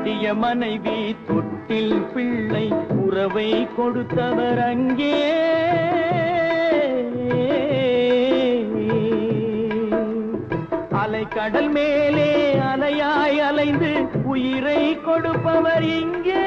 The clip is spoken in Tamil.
கட்டிய மனைவி தொட்டில் பிள்ளை உறவை கொடுத்தவர் அங்கே. அலை கடல் மேலே அலையாய் அலைந்து உயிரை கொடுப்பவர் இங்கே.